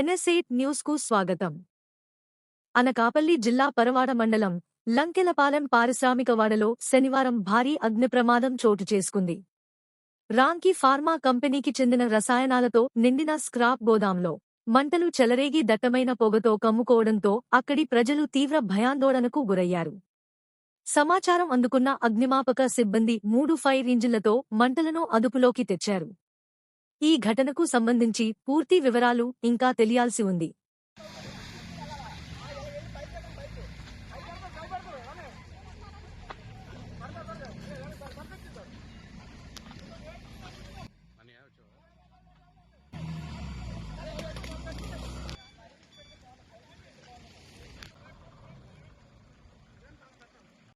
Update న్యూస్కు స్వాగతం. అనకాపల్లి జిల్లా పరవాడ మండలం లంకెలపాలెం పారిశ్రామికవాడలో శనివారం భారీ అగ్నిప్రమాదం చోటు చేసుకుంది. రాంకీ ఫార్మా కంపెనీకి చెందిన రసాయనాలతో నిండిన స్క్రాప్ గోదాంలో మంటలు చెలరేగి దట్టమైన పొగతో కమ్ముకోవడంతో అక్కడి ప్రజలు తీవ్ర భయాందోళనకు గురయ్యారు. సమాచారం అందుకున్న అగ్నిమాపక సిబ్బంది మూడు ఫైర్ ఇంజిన్లతో మంటలను అదుపులోకి తెచ్చారు. ఈ ఘటనకు సంబంధించి పూర్తి వివరాలు ఇంకా తెలియాల్సి ఉంది.